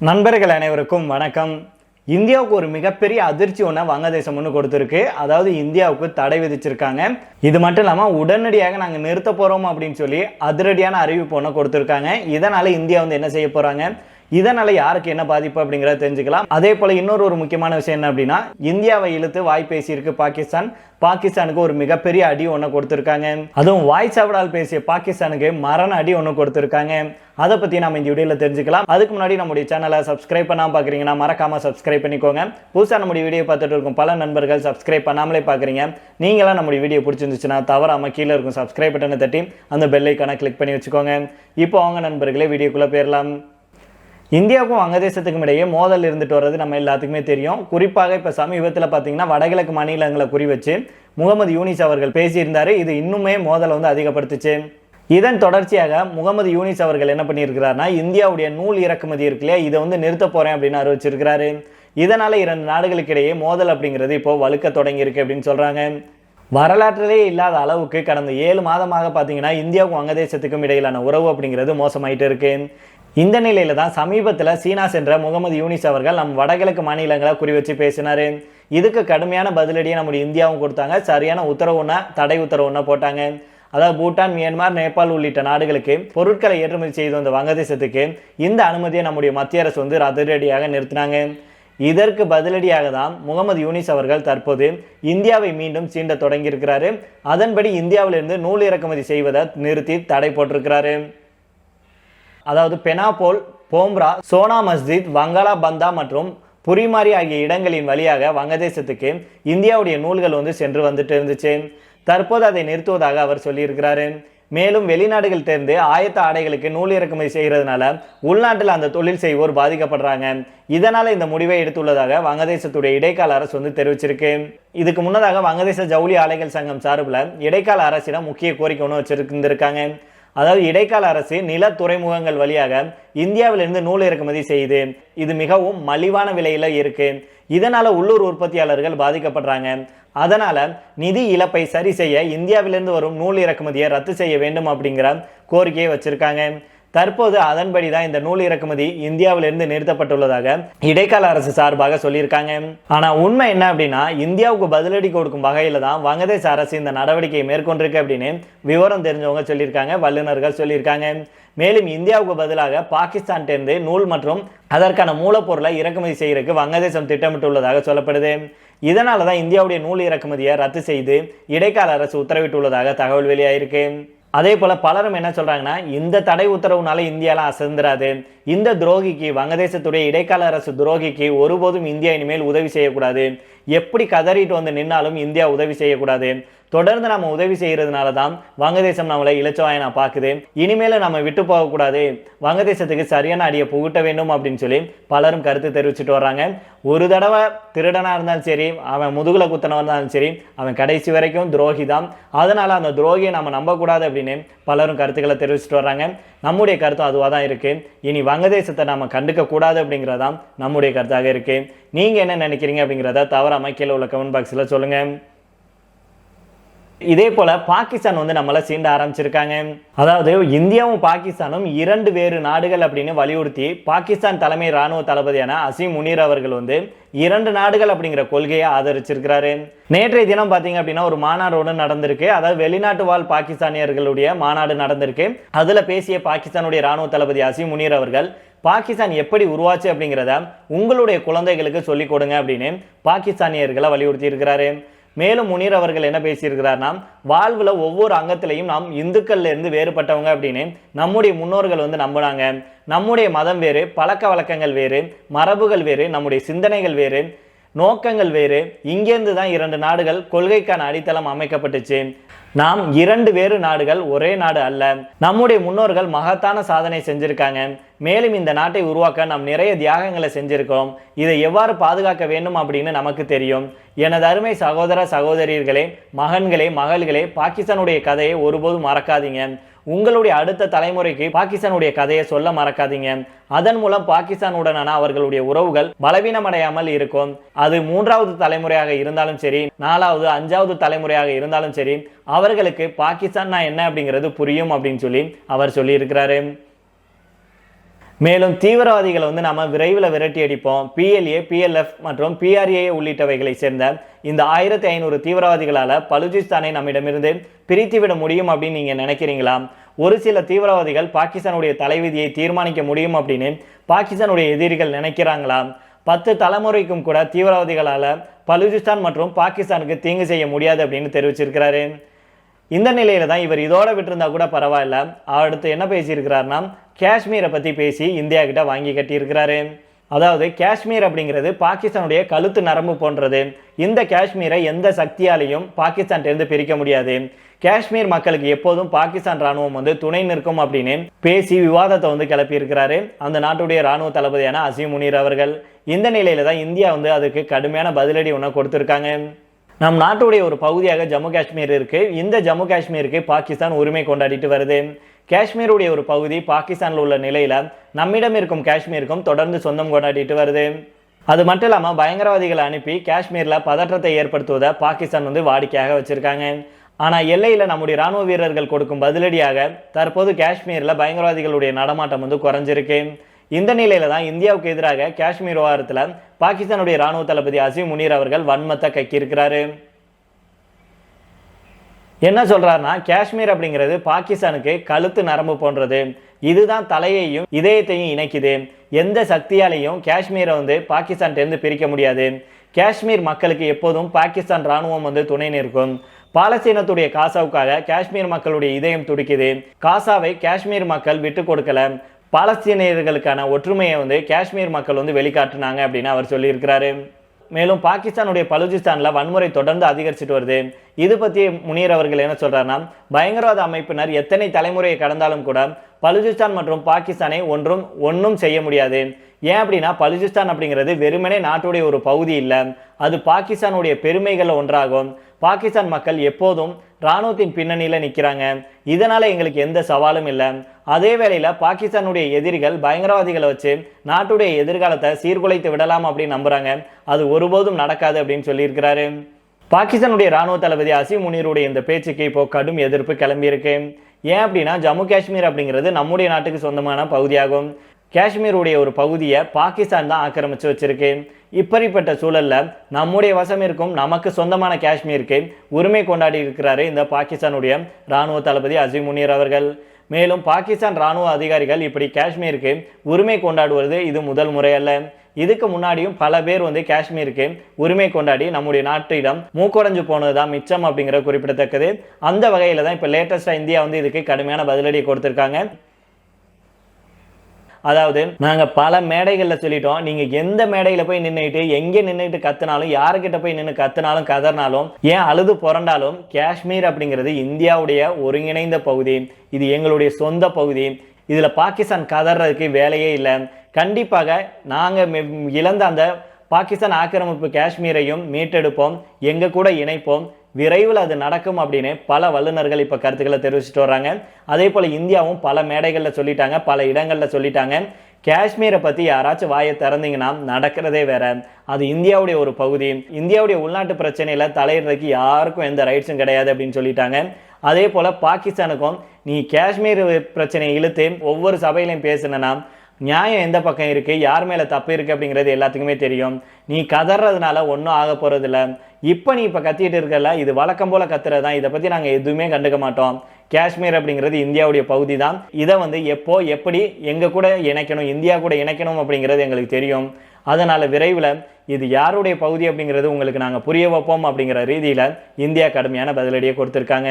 நண்பர்கள் அனைவருக்கும் வணக்கம். இந்தியாவுக்கு ஒரு மிகப்பெரிய அதிர்ச்சி ஒன்று வங்கதேசம் ஒன்று கொடுத்துருக்கு. அதாவது இந்தியாவுக்கு தடை விதிச்சிருக்காங்க. இது மட்டும் இல்லாமல் உடனடியாக நாங்கள் நிறுத்த போகிறோம் அப்படின்னு சொல்லி அதிரடியான அறிவிப்பு ஒன்று கொடுத்துருக்காங்க. இதனால் இந்தியா வந்து என்ன செய்ய போகிறாங்க இதனால் யாருக்கு என்ன பாதிப்பு அப்படிங்கிறத தெரிஞ்சுக்கலாம். அதே போல் இன்னொரு ஒரு முக்கியமான விஷயம் என்ன அப்படின்னா இந்தியாவை இழுத்து வாய் பேசியிருக்கு பாகிஸ்தான். பாகிஸ்தானுக்கு ஒரு மிகப்பெரிய அடி ஒன்று கொடுத்துருக்காங்க. அதுவும் வாய் சாவடால் பேசிய பாகிஸ்தானுக்கு மரண அடி ஒன்று கொடுத்துருக்காங்க. அதை பற்றி நம்ம இந்த வீடியோவில் தெரிஞ்சுக்கலாம். அதுக்கு முன்னாடி நம்முடைய சேனலை சப்ஸ்கிரைப் பண்ணாமல் பார்க்குறீங்கன்னா மறக்காமல் சப்ஸ்கிரைப் பண்ணிக்கோங்க. புதுசாக நம்முடைய வீடியோ பார்த்துட்டு இருக்கும் பல நண்பர்கள் சப்ஸ்கிரைப் பண்ணாமலே பார்க்குறீங்க நீங்களாம் நம்முடைய வீடியோ பிடிச்சிருந்துச்சுன்னா தவறாமல் கீழே இருக்கும் சப்ஸ்கிரைப் பட்டனை தட்டி அந்த பெல்லைக்கான கிளிக் பண்ணி வச்சுக்கோங்க. இப்போ அவங்க நண்பர்களே வீடியோக்குள்ளே போயிடலாம். இந்தியாவுக்கும் வங்கதேசத்துக்கும் இடையே மோதல் இருந்துட்டு வர்றது நம்ம எல்லாத்துக்குமே தெரியும். குறிப்பாக இப்போ சமீபத்தில் பார்த்தீங்கன்னா வடகிழக்கு மாநிலங்களை குறி வச்சு முகமது யூனிஸ் அவர்கள் பேசியிருந்தார். இது இன்னுமே மோதலை வந்து அதிகப்படுத்துச்சு. இதன் தொடர்ச்சியாக முகமது யூனிஸ் அவர்கள் என்ன பண்ணியிருக்கிறாருன்னா இந்தியாவுடைய நூல் இறக்குமதி இருக்கு இல்லையா? இதை வந்து நிறுத்த போகிறேன் அப்படின்னு அறிவிச்சிருக்கிறாரு. இதனால் இரண்டு நாடுகளுக்கு இடையே மோதல் அப்படிங்கிறது இப்போ வலுக்க தொடங்கியிருக்கு அப்படின்னு சொல்கிறாங்க வரலாற்றிலே இல்லாத அளவுக்கு கடந்த ஏழு மாதமாக பார்த்தீங்கன்னா இந்தியாவுக்கும் வங்கதேசத்துக்கும் இடையிலான உறவு அப்படிங்கிறது மோசமாயிட்டு இருக்கு. இந்த நிலையில தான் சமீபத்தில் சீனா சென்ற முகமது யூனிஸ் அவர்கள் நம் வடகிழக்கு மாநிலங்களை குறி வச்சு பேசினார். இதுக்கு கடுமையான பதிலடியை நம்முடைய இந்தியாவும் கொடுத்தாங்க. சரியான உத்தரவுன்னா தடை உத்தரவுன்னா போட்டாங்க. அதாவது பூட்டான் மியான்மர் நேபாள் உள்ளிட்ட நாடுகளுக்கு பொருட்களை ஏற்றுமதி செய்து வந்த வங்கதேசத்துக்கு இந்த அனுமதியை நம்முடைய மத்திய அரசு வந்து அதிரடியாக நிறுத்தினாங்க. இதற்கு பதிலடியாக தான் முகமது யூனிஸ் அவர்கள் தற்போது இந்தியாவை மீண்டும் சீண்ட தொடங்கியிருக்கிறாரு. அதன்படி இந்தியாவிலிருந்து நூல் இறக்குமதி செய்வதை நிறுத்தி தடை போட்டிருக்கிறாரு. அதாவது பெனாபோல் போம்ரா சோனா மஸ்ஜித் வங்காளா பந்தா மற்றும் புரிமாரி ஆகிய இடங்களின் வழியாக வங்கதேசத்துக்கு இந்தியாவுடைய நூல்கள் வந்து சென்று வந்துட்டு இருந்துச்சு. தற்போது அதை நிறுத்துவதாக அவர் சொல்லியிருக்கிறாரு. மேலும் வெளிநாடுகள் தேர்ந்து ஆயத்த ஆடைகளுக்கு நூல் இறக்குமதி செய்கிறதுனால உள்நாட்டில் அந்த தொழில் செய்வோர் பாதிக்கப்படுறாங்க. இதனால இந்த முடிவை எடுத்துள்ளதாக வங்கதேசத்துடைய இடைக்கால அரசு வந்து தெரிவிச்சிருக்கு. இதுக்கு முன்னதாக வங்கதேச ஜவுளி ஆலைகள் சங்கம் சார்பில் இடைக்கால அரசிடம் முக்கிய கோரிக்கை ஒன்று வச்சிருந்திருக்காங்க. அதாவது இடைக்கால அரசு நில துறைமுகங்கள் வழியாக இந்தியாவிலிருந்து நூல் இறக்குமதி செய்யுது இது மிகவும் மலிவான விலையில் இருக்கு. இதனால உள்ளூர் உற்பத்தியாளர்கள் பாதிக்கப்படுறாங்க. அதனால நிதி இழப்பை சரி செய்ய இந்தியாவிலிருந்து வரும் நூல் இறக்குமதியை ரத்து செய்ய வேண்டும் அப்படிங்கிற கோரிக்கையை வச்சிருக்காங்க. தற்போது அதன்படி தான் இந்த நூல் இறக்குமதி இந்தியாவிலிருந்து நிறுத்தப்பட்டுள்ளதாக இடைக்கால அரசு சார்பாக சொல்லியிருக்காங்க. ஆனால் உண்மை என்ன அப்படின்னா இந்தியாவுக்கு பதிலடி கொடுக்கும் வகையில் தான் வங்கதேச அரசு இந்த நடவடிக்கையை மேற்கொண்டிருக்கு அப்படின்னு விவரம் தெரிஞ்சவங்க சொல்லியிருக்காங்க வல்லுநர்கள் சொல்லியிருக்காங்க. மேலும் இந்தியாவுக்கு பதிலாக பாகிஸ்தான் நூல் மற்றும் அதற்கான மூலப்பொருளை இறக்குமதி செய்யறதுக்கு வங்கதேசம் திட்டமிட்டுள்ளதாக சொல்லப்படுது. இதனால தான் இந்தியாவுடைய நூல் இறக்குமதியை ரத்து செய்து இடைக்கால அரசு உத்தரவிட்டுள்ளதாக தகவல் வெளியாயிருக்கு. அதே போல் பலரும் என்ன சொல்கிறாங்கன்னா இந்த தடை உத்தரவுனால இந்தியாலாம் அசந்திராது. இந்த துரோகிக்கு வங்கதேசத்துடைய இடைக்கால அரசு துரோகிக்கு ஒருபோதும் இந்தியா இனிமேல் உதவி செய்யக்கூடாது. எப்படி கதறிட்டு வந்து நின்னாலும் இந்தியா உதவி செய்யக்கூடாது. தொடர்ந்து நம்ம உதவி செய்கிறதுனால தான் வங்கதேசம் நம்மளை இலச்சவாயனா பார்க்குது. இனிமேல நம்ம விட்டு போகக்கூடாது. வங்கதேசத்துக்கு சரியான அடியை புகுட்ட வேண்டும் அப்படின்னு சொல்லி பலரும் கருத்து தெரிவிச்சுட்டு வர்றாங்க. ஒரு தடவை திருடனாக இருந்தாலும் சரி அவன் முதுகில் குத்தனாக இருந்தாலும் சரி அவன் கடைசி வரைக்கும் துரோகி தான் அதனால் அந்த துரோகியை நம்ம நம்பக்கூடாது அப்படின்னு பலரும் கருத்துக்களை தெரிவிச்சுட்டு வர்றாங்க. நம்முடைய கருத்தும் அதுவாக தான் இருக்குது இனி வங்கதேசத்தை நம்ம கண்டுக்க கூடாது அப்படிங்கிறதான் நம்முடைய கருத்தாக இருக்கு. நீங்கள் என்ன நினைக்கிறீங்க அப்படிங்கிறத தவறாம கீழே உள்ள கமெண்ட் பாக்ஸில் சொல்லுங்க. இதே போல பாகிஸ்தான் வந்து நம்மளை சீண்ட ஆரம்பிச்சிருக்காங்க. அதாவது இந்தியாவும் பாகிஸ்தானும் இரண்டு வேறு நாடுகள் அப்படின்னு வலியுறுத்தி பாகிஸ்தான் தலைமை ராணுவ தளபதியான அசீம் முனீர் அவர்கள் வந்து இரண்டு நாடுகள் அப்படிங்கிற கொள்கையை ஆதரிச்சிருக்கிறாரு. நேற்றைய தினம் பார்த்தீங்க அப்படின்னா ஒரு மாநாடு ஒன்று நடந்திருக்கு. அதாவது வெளிநாட்டு வாழ் பாகிஸ்தானியர்களுடைய மாநாடு நடந்திருக்கு. அதுல பேசிய பாகிஸ்தானுடைய ராணுவ தளபதி அசீம் முனீர் அவர்கள் பாகிஸ்தான் எப்படி உருவாச்சு அப்படிங்கிறத உங்களுடைய குழந்தைகளுக்கு சொல்லிக் கொடுங்க அப்படின்னு பாகிஸ்தானியர்களை வலியுறுத்தி இருக்கிறாரு. மேலும் முனீர் அவர்கள் என்ன பேசியிருக்கிறார்னா வாழ்வில் ஒவ்வொரு அங்கத்திலையும் நாம் இந்துக்கள்ல இருந்து வேறுபட்டவங்க அப்படின்னு நம்முடைய முன்னோர்கள் வந்து நம்புனாங்க. நம்முடைய மதம் வேறு பழக்க வழக்கங்கள் வேறு மரபுகள் வேறு நம்முடைய சிந்தனைகள் வேறு. நோக்கங்கள் வேறு. இங்கேருந்து தான் இரண்டு நாடுகள் கொள்கைக்கான அடித்தளம் அமைக்கப்பட்டுச்சு. நாம் இரண்டு வேறு நாடுகள் ஒரே நாடு அல்ல. நம்முடைய முன்னோர்கள் மகத்தான சாதனை செஞ்சிருக்காங்க. மேலும் இந்த நாட்டை உருவாக்க நாம் நிறைய தியாகங்களை செஞ்சுருக்கோம் இதை எவ்வாறு பாதுகாக்க வேண்டும் அப்படின்னு நமக்கு தெரியும். எனது அருமை சகோதர சகோதரியர்களே மகன்களே மகள்களே பாகிஸ்தானுடைய கதையை ஒருபோதும் மறக்காதீங்க. உங்களுடைய அடுத்த தலைமுறைக்கு பாகிஸ்தானுடைய கதையை சொல்ல மறக்காதீங்க. அதன் மூலம் பாகிஸ்தானுடனான அவர்களுடைய உறவுகள் பலவீனமடையாமல் இருக்கும். அது மூன்றாவது தலைமுறையாக இருந்தாலும் சரி நாலாவது அஞ்சாவது தலைமுறையாக இருந்தாலும் சரி அவர்களுக்கு பாகிஸ்தான் என்ன அப்படிங்கிறது புரியும் அப்படின்னு சொல்லி அவர் சொல்லியிருக்கிறாரு. மேலும் தீவிரவாதிகளை வந்து நாம விரைவில் விரட்டி அடிப்போம். பிஎல்ஏ பிஎல்எஃப் மற்றும் பிஆர்ஏ உள்ளிட்டவைகளை சேர்ந்த இந்த ஆயிரத்தி ஐநூறு தீவிரவாதிகளால் பலுஜிஸ்தானை நம்மிடமிருந்து பிரித்துவிட முடியும் அப்படின்னு நீங்கள் நினைக்கிறீங்களா? ஒரு சில தீவிரவாதிகள் பாகிஸ்தானுடைய தலைவிதியை தீர்மானிக்க முடியும் அப்படின்னு பாகிஸ்தானுடைய எதிரிகள் நினைக்கிறாங்களா? பத்து தலைமுறைக்கும் கூட தீவிரவாதிகளால் பலுஜிஸ்தான் மற்றும் பாகிஸ்தானுக்கு தீங்கு செய்ய முடியாது அப்படின்னு தெரிவிச்சிருக்கிறாரு. இந்த நிலையில தான் இவர் இதோட விட்டுருந்தா கூட பரவாயில்ல. அடுத்து என்ன பேசியிருக்கிறாருன்னா காஷ்மீரை பற்றி பேசி இந்தியா கிட்ட வாங்கி கட்டியிருக்கிறாரு. அதாவது காஷ்மீர் அப்படிங்கிறது பாகிஸ்தானுடைய கழுத்து நரம்பு போன்றது. இந்த காஷ்மீரை எந்த சக்தியாலையும் பாகிஸ்தான்கிட்டேருந்து பிரிக்க முடியாது. காஷ்மீர் மக்களுக்கு எப்போதும் பாகிஸ்தான் ராணுவம் வந்து துணை நிற்கும் அப்படின்னு பேசி விவாதத்தை வந்து கிளப்பியிருக்கிறாரு. அந்த நாட்டுடைய ராணுவ தளபதியான அசீம் முனீர் அவர்கள். இந்த நிலையில தான் இந்தியா வந்து அதுக்கு கடுமையான பதிலடி ஒன்று கொடுத்துருக்காங்க. நம் நாட்டுடைய ஒரு பகுதியாக ஜம்மு காஷ்மீர் இருக்கு. இந்த ஜம்மு காஷ்மீருக்கு பாகிஸ்தான் உரிமை கொண்டாடிட்டு வருது. காஷ்மீருடைய ஒரு பகுதி பாகிஸ்தானில் உள்ள நிலையில் நம்மிடம் இருக்கும் காஷ்மீருக்கும் தொடர்ந்து சொந்தம் கொண்டாடிட்டு வருது. அது மட்டும் இல்லாமல் பயங்கரவாதிகளை அனுப்பி காஷ்மீரில் பதற்றத்தை ஏற்படுத்துவதை பாகிஸ்தான் வந்து வாடிக்கையாக வச்சுருக்காங்க. ஆனால் எல்லையில் நம்முடைய ராணுவ வீரர்கள் கொடுக்கும் பதிலடியாக தற்போது காஷ்மீரில் பயங்கரவாதிகளுடைய நடமாட்டம் வந்து குறைஞ்சிருக்கு. இந்த நிலையில தான் இந்தியாவுக்கு எதிராக காஷ்மீர் விவகாரத்தில் பாகிஸ்தானுடைய ராணுவ தளபதி அசீம் முனீர் அவர்கள் வன்மத்தை கக்கியிருக்கிறாரு. என்ன சொல்றாருன்னா காஷ்மீர் அப்படிங்கிறது பாகிஸ்தானுக்கு கழுத்து நரம்பு போன்றது. இதுதான் தலையையும் இதயத்தையும் இணைக்குது. எந்த சக்தியாலையும் காஷ்மீரை வந்து பாகிஸ்தான்கிட்டேருந்து பிரிக்க முடியாது. காஷ்மீர் மக்களுக்கு எப்போதும் பாகிஸ்தான் ராணுவம் வந்து துணை நிற்கும். பாலஸ்தீனத்துடைய காசாவுக்காக காஷ்மீர் மக்களுடைய இதயம் துடிக்குது. காசாவை காஷ்மீர் மக்கள் விட்டு கொடுக்கல. பாலஸ்தீனியர்களுக்கான ஒற்றுமையை வந்து காஷ்மீர் மக்கள் வந்து வெளிக்காட்டினாங்க அப்படின்னு அவர் சொல்லியிருக்கிறாரு. மேலும் பாகிஸ்தானுடைய பலுச்சிஸ்தானில் வன்முறை தொடர்ந்து அதிகரிச்சுட்டு வருது. இது பற்றி முனீர் அவர்கள் என்ன சொல்கிறாருன்னா பயங்கரவாத அமைப்பினர் எத்தனை தலைமுறையை கடந்தாலும் கூட பலுஜிஸ்தான் மற்றும் பாகிஸ்தானை ஒன்றும் ஒன்றும் செய்ய முடியாது. ஏன் அப்படின்னா பலுஜிஸ்தான் அப்படிங்கிறது வெறுமனே நாட்டுடைய ஒரு பகுதி இல்லை. அது பாகிஸ்தானுடைய பெருமைகள் ஒன்றாகும். பாகிஸ்தான் மக்கள் எப்போதும் இராணுவத்தின் பின்னணியில் நிற்கிறாங்க இதனால் எங்களுக்கு எந்த சவாலும் இல்லை. அதே வேளையில் பாகிஸ்தானுடைய எதிரிகள் பயங்கரவாதிகளை வச்சு நாட்டுடைய எதிர்காலத்தை சீர்குலைத்து விடலாம் அப்படின்னு நம்புகிறாங்க அது ஒருபோதும் நடக்காது அப்படின்னு சொல்லியிருக்கிறாரு. பாகிஸ்தானுடைய ராணுவ தளபதி அசீம் முனீருடைய இந்த பேச்சுக்கு இப்போ கடும் எதிர்ப்பு கிளம்பியிருக்கு. ஏன் அப்படின்னா ஜம்மு காஷ்மீர் அப்படிங்கிறது நம்முடைய நாட்டுக்கு சொந்தமான பகுதியாகும். காஷ்மீருடைய ஒரு பகுதியை பாகிஸ்தான் தான் ஆக்கிரமிச்சு வச்சிருக்கு. இப்படிப்பட்ட சூழலில் நம்முடைய வசம் இருக்கும் நமக்கு சொந்தமான காஷ்மீருக்கு உரிமை கொண்டாடி இருக்கிறாரு இந்த பாகிஸ்தானுடைய ராணுவ தளபதி அசீம் முனீர் அவர்கள். மேலும் பாகிஸ்தான் ராணுவ அதிகாரிகள் இப்படி காஷ்மீருக்கு உரிமை கொண்டாடுவது இது முதல் முறை அல்ல. இதுக்கு முன்னாடியும் பல பேர் வந்து காஷ்மீருக்கு உரிமை கொண்டாடி நம்முடைய நாட்டிடம் மூக்குடைஞ்சு போனதுதான் மிச்சம் அப்படிங்கிற குறிப்பிடத்தக்கது. அந்த வகையில் தான் இப்போ லேட்டஸ்ட்டாக இந்தியா வந்து இதுக்கு கடுமையான பதிலடி கொடுத்துருக்காங்க. அதாவது நாங்கள் பல மேடைகளில் சொல்லிட்டோம். நீங்கள் எந்த மேடையில் போய் நின்றுட்டு எங்கே நின்றுட்டு கத்துனாலும் யாருக்கிட்ட போய் நின்று கத்துனாலும் கதறினாலும் ஏன் அழுது புரண்டாலும் காஷ்மீர் அப்படிங்கிறது இந்தியாவுடைய ஒருங்கிணைந்த பகுதி. இது எங்களுடைய சொந்த பகுதி. இதில் பாகிஸ்தான் கதறதுக்கு வேலையே இல்லை. கண்டிப்பாக நாங்கள் இழந்த அந்த பாகிஸ்தான் ஆக்கிரமிப்பு காஷ்மீரையும் மீட்டெடுப்போம். எங்கள் கூட இணைப்போம். விரைவில் அது நடக்கும் அப்படின்னு பல வல்லுநர்கள் இப்போ கருத்துக்களை தெரிவிச்சுட்டு வர்றாங்க. அதே போல் இந்தியாவும் பல மேடைகளில் சொல்லிட்டாங்க பல இடங்களில் சொல்லிட்டாங்க. காஷ்மீரை பற்றி யாராச்சும் வாயை திறந்தீங்கன்னா நடக்கிறதே வேற. அது இந்தியாவுடைய ஒரு பகுதி. இந்தியாவுடைய உள்நாட்டு பிரச்சனையில் தலையிடுறதுக்கு யாருக்கும் எந்த ரைட்ஸும் கிடையாது அப்படின்னு சொல்லிட்டாங்க. அதே போல் பாகிஸ்தானுக்கும் நீ காஷ்மீர் பிரச்சனையை இழுத்து ஒவ்வொரு சபையிலையும் பேசுனா நியாயம் எந்த பக்கம் இருக்குது யார் மேலே தப்பு இருக்குது அப்படிங்கிறது எல்லாத்துக்குமே தெரியும். நீ கதறதுனால ஒன்றும் ஆக போகிறதில்ல இப்போ நீ இப்போ கத்திட்டு இருக்கல இது வழக்கம் போல கத்துறது? தான் இதை பற்றி நாங்கள் எதுவுமே கண்டுக்க மாட்டோம். காஷ்மீர் அப்படிங்கிறது இந்தியாவுடைய பகுதி தான் இதை வந்து எப்போ எப்படி எங்கள் கூட இணைக்கணும் இந்தியா கூட இணைக்கணும் அப்படிங்கிறது எங்களுக்கு தெரியும். அதனால் விரைவில் இது யாருடைய பகுதி அப்படிங்கிறது உங்களுக்கு நாங்கள் புரிய வைப்போம் அப்படிங்கிற ரீதியில் இந்தியா கடுமையான பதிலடியை கொடுத்துருக்காங்க.